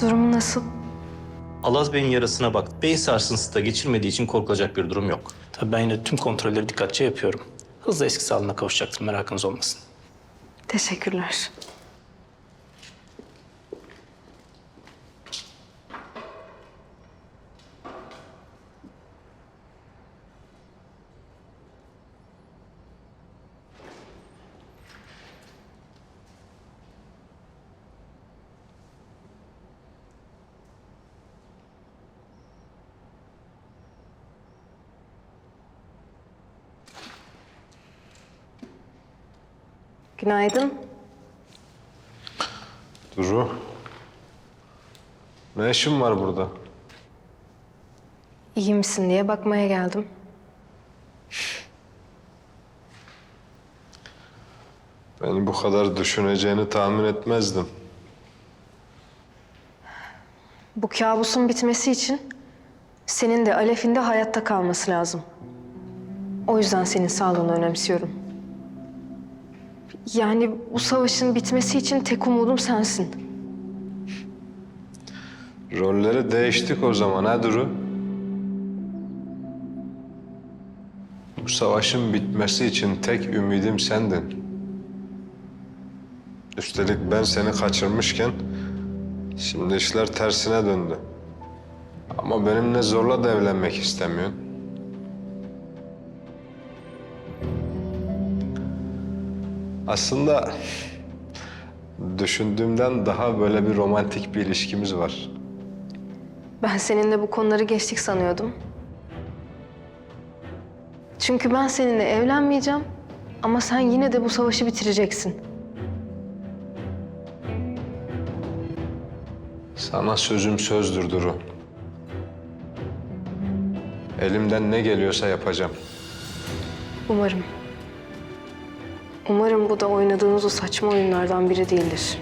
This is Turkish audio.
Durumu nasıl? Alaz Bey'in yarasına bak. Beyin sarsıntısı da geçirmediği için korkulacak bir durum yok. Tabii ben yine tüm kontrolleri dikkatçe yapıyorum. Hızla eski sağlığına kavuşacaktır merakınız olmasın. Teşekkürler. Günaydın. Duru. Ne işin var burada? İyi misin diye bakmaya geldim. Beni bu kadar düşüneceğini tahmin etmezdim. Bu kabusun bitmesi için senin de Alef'in de hayatta kalması lazım. O yüzden senin sağlığını önemsiyorum. Yani bu savaşın bitmesi için tek umudum sensin. Rolleri değiştik o zaman ha Duru? Bu savaşın bitmesi için tek ümidim sendin. Üstelik ben seni kaçırmışken şimdi işler tersine döndü. Ama benimle zorla da evlenmek istemiyorsun. Aslında düşündüğümden daha böyle bir romantik bir ilişkimiz var. Ben seninle bu konuları geçtik sanıyordum. Çünkü ben seninle evlenmeyeceğim ama sen yine de bu savaşı bitireceksin. Sana sözüm sözdür Duru. Elimden ne geliyorsa yapacağım. Umarım. Umarım bu da oynadığınız o saçma oyunlardan biri değildir.